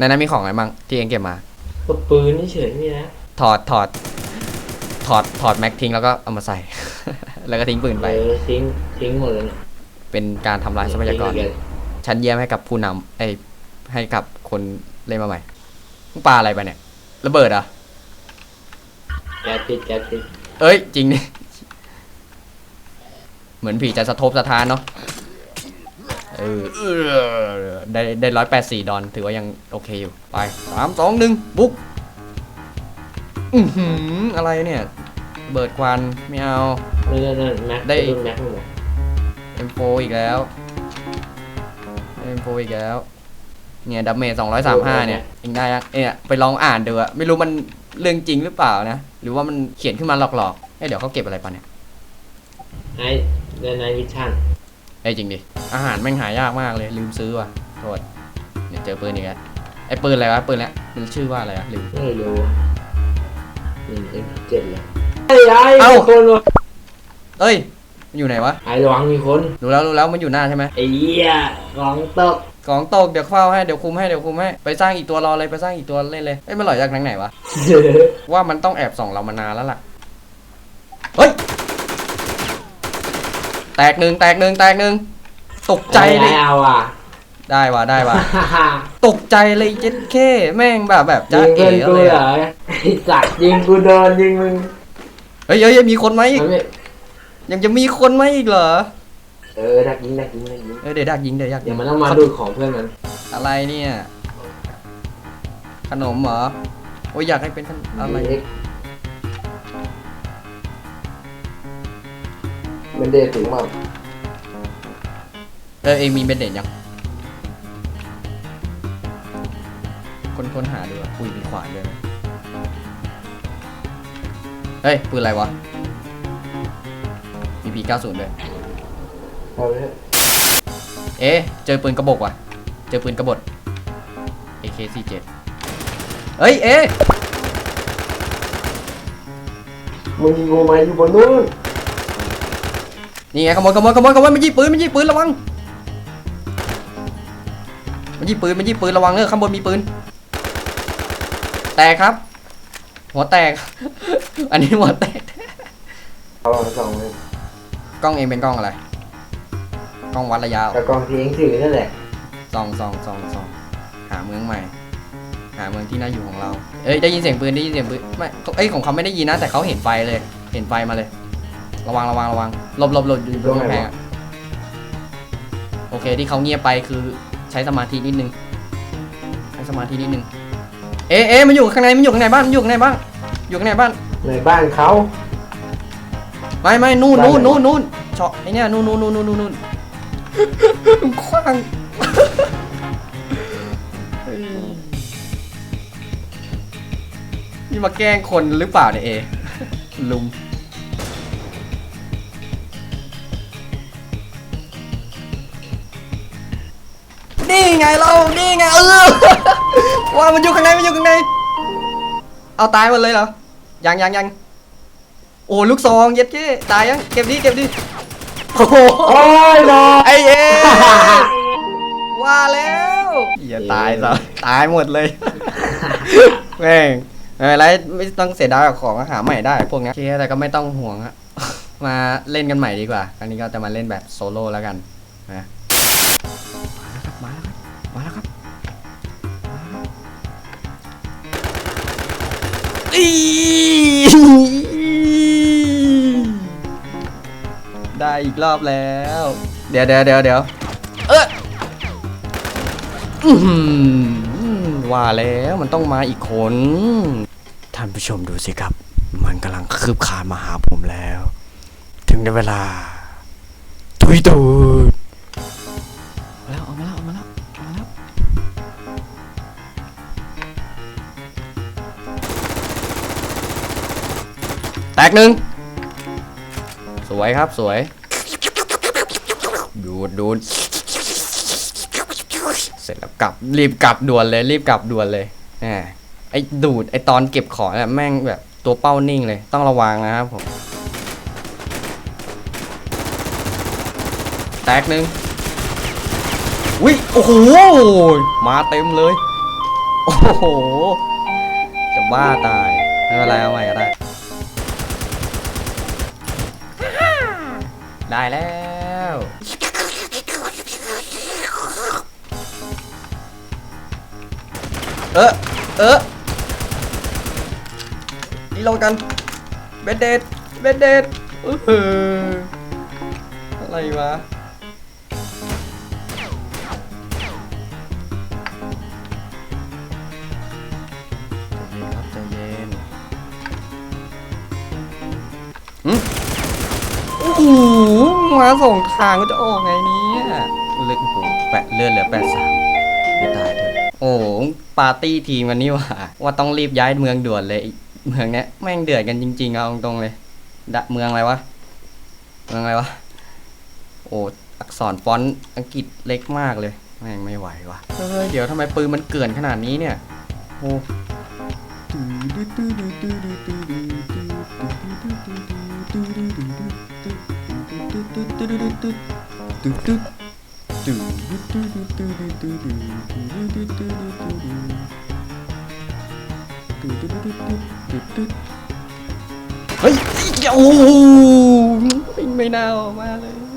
ในนั้นมีของอะไรบ้างที่เองเก็บมา ก็ปืนเฉยๆนี่นะถอดถอด ถอดถอดแม็กทิ้งแล้วก็เอามาใส่ แล้วก็ทิ้งปืนไป เออทิ้งทิ้งหมดเลยนะเป็นการทำลายทรัพยากร ทิ้งอีชั้นเยี่ยมให้กับผู้นำไอยให้กับคนเล่นมาใหม่มึงปาอะไรไปเนี่ยระเบิดเหรอะ แก๊สติดแก๊สติดเอ้ย จริงนี่เหมือนผีจะสะทบสะท้านเนาะ เออเออได้ได้ร้อยแปดสี่ดอนถือว่ายังโอเคอยู่ ไปสามสองหนึ่งบุกอือหืออะไรเนี่ย เบิดควันไม่เอานี่นั่นนั่นแม็กได้ รุ่นแม็กหมด M4 อีกแล้ว M4 อีกแล้ว เนี่ยดับเมจ235 เนี่ยเองได้ยังเอยไปลองอ่านดูอะไม่รู้มันเรื่องจริงหรือเปล่านะ หรือว่ามันเขียนขึ้นมาหลอกๆเอ้ยเดี๋ยวเขาเก็บอะไรปะเนี่ย ไอ้ในในวิชั่น เอ้ยจริงดิ อาหารแม่งหายากมากเลย ลืมซื้อว่ะโทษเนี่ยเจอปืนอีกแล้วไอ้ปืนอะไรวะปืนแล้วมันชื่อว่าอะไรอะลืม ไม่รู้อืมเอ็มเจ็ดเลยไอ้ไอ้เอ้ามีคนวะเอ้ย มันอยู่ไหนวะ ไอ้ระวังมีคนรู้แล้วรู้แล้วมันอยู่หน้าใช่ไหมไอ้เหี้ยของตกของตกเดี๋ยวเฝ้าให้เดี๋ยวคุมให้เดี๋ยวคุมให้ไปสร้างอีกตัวรอเลยไปสร้างอีกตัวเล่นเลยเอ้ยมันหล่อยจากทางไหนวะว่ามันต้องแอบส่องเรามานานแล้วล่ะเฮ้ยแตกหนึ่งแตกหนึ่งแตกหนึ่งตกใจเลยไม่เอาอะได้ว่ะได้ว่ะตกใจเลยเจ็ดเคแม่งแบบแบบจ้ายิงเอ๋เพื่อนกูเลยเหรอะอไอ้สัตว์ยิงกูโดนยิงมึงเฮ้ยเฮ้ยเฮ้ยมีคนไหมอีกมันไม่ยังจะมีคนไหมอีกเหรอเออดักยิงดักยิงดักยิงเออเดี๋ยวดักยิงเดี๋ยวดักยิเดี๋ยวมันต้องมาดูดของเพื่อนมันอะไรเนี่ย ขนมเหรอโอ้ยอยากให้เป็นขนมอะไร มันเดทถึงมาเออเองมีเบนเด็ดยังคนค้นหาดูอะคุยมีขวานด้วยนะเฮ้ยปืนอะไรวะมีพี90ด้วยเอาเลยเอ๊ะเจอปืนกระบอกว่ะ เจอปืนกระบอก AK47 เฮ้ยเอ๊ะมึงยิงกูมาอยู่บนนู้น นี่ไงขโมยขโมยขโมยขโมยมันยิงปืนมันยิงปืนระวังมันยิงปืนมันยิงปืนระวังเนอะข้างบนมีปืน แตกครับ หัวแตก อันนี้หัวแตกเอาไปส่องเลยกล้องเองเป็นกล้องอะไรกล้องวัดระยะเหรอแต่กองที่เองถือนั่นแหละส่องส่องส่องส่องหาเมืองใหม่ หาเมืองที่น่าอยู่ของเรา เอ้ยได้ยินเสียงปืนได้ยินเสียงปืนไม่เอ้ยของเขาไม่ได้ยินนะแต่เขาเห็นไฟเลย เห็นไฟมาเลย ระวังระวังระวังหลบหลบหลบอยู่บนกำแพงอะโอเคที่เขาเงียบไปคือใช้สมาธินิดนึงใช้สมาธินิดนึงเอ๊ะเอ๊ะมันอยู่ข้างในมันอยู่ข้างในบ้านมันอยู่ข้างในบ้านอยู่ข้างในบ้านในบ้านเขาไม่ไม่นู่นบ้านนู่นไหนนู่นนู่นเฉาะไอเนี่ยนู่นนู่นนู่นนู่นนู่นคว้างเฮ้ยนี่มาแกล้งคนหรือเปล่าเนี่ยเอลุง นี่ไงเรานี่ไงเออว่ามันอยู่ข้างในมันอยู่ข้างในเอาตายหมดเลยเหรอยังยังยังโอ้ลูกซองเย็ดเก้ตายยังเก็บดิเก็บดิโอ้โหโอ้ยนอนไอเอว่าแล้วอย่าตายซะตายหมดเลยแม่งไม่เป็นไรไม่ต้องเสียดายกับของหาใหม่ได้พวกเนี้ยโอเคแต่ก็ไม่ต้องห่วงอะมาเล่นกันใหม่ดีกว่า ครั้งนี้ก็จะมาเล่นแบบโซโล่แล้วกันนะ อีได้อีกรอบแล้ว เดี๋ยวเดี๋ยวเดี๋ยวเดี๋ยวเออว่าแล้วมันต้องมาอีกคน ท่านผู้ชมดูสิครับ มันกำลังคืบคลานมาหาผมแล้ว ถึงในเวลา ทุยตูด ตกหนึ่งสวยครับสวย ดูดดูดเสร็จแล้วกลับรีบกลับด่วนเลยรีบกลับด่วนเลยแหมไอ้ดูดไอ้ตอนเก็บของเนี่ยแม่งแบบตัวเป้านิ่งเลยต้องระวังนะครับผมแตกหนึ่งวิโอ้โหมาเต็มเลย โอ้โห จะบ้าตายไม่เป็นไรเอาใหม่ก็ได้ ได้แล้ว เออเออนี่ลงกันเบดเดดเบดเดดเอออะไรวะ มาส่งทางก็จะออกไงเนี่ยเลือดโอ้โหแปะเลือดเหลือแปดสามไม่ตายเถอะโอ้โหปาร์ตี้ทีมกันนี่หว่าว่าต้องรีบย้ายเมืองด่วนเลยไอ้เมืองเนี้ยแม่งเดือดกันจริงๆเอาตรงๆเลยดะเมืองอะไรวะเมืองอะไรวะโอ้อักษรฟอนต์อังกฤษเล็กมากเลยแม่งไม่ไหววะเฮ้ยเดี๋ยวทำไมปืนมันเกลื่อนขนาดนี้เนี่ยโอ้ เฮ้ยโอ้โหไม่น่าออกมาเลย